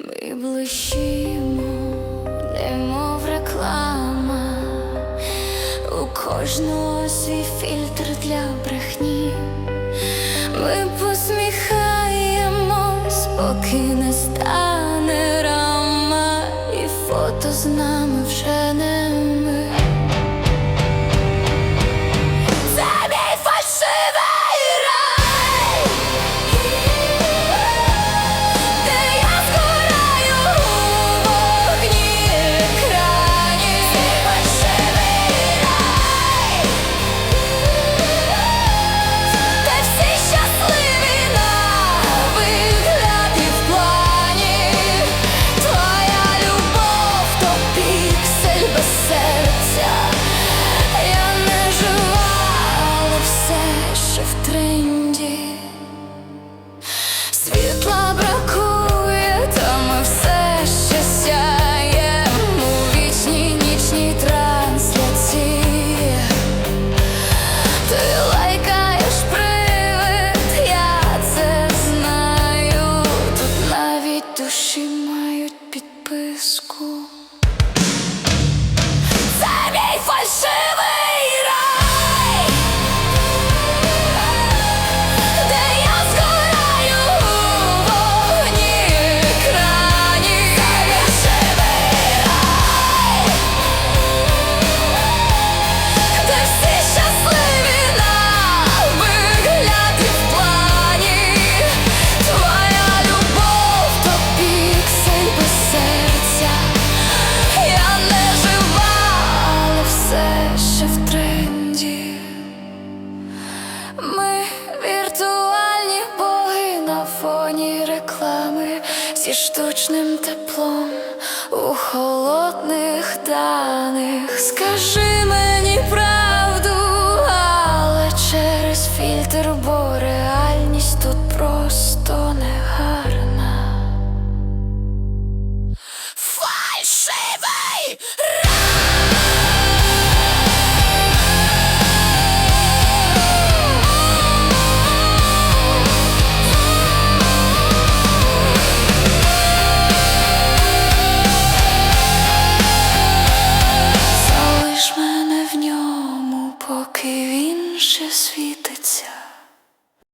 Ми блищимо, немов реклама, у кожного свій фільтр для брехні, ми посміхаємось, поки не стане рама, і фото з нами вже не. очі мають підписку. Вічним теплом у холодних даних скажи. Ще світ.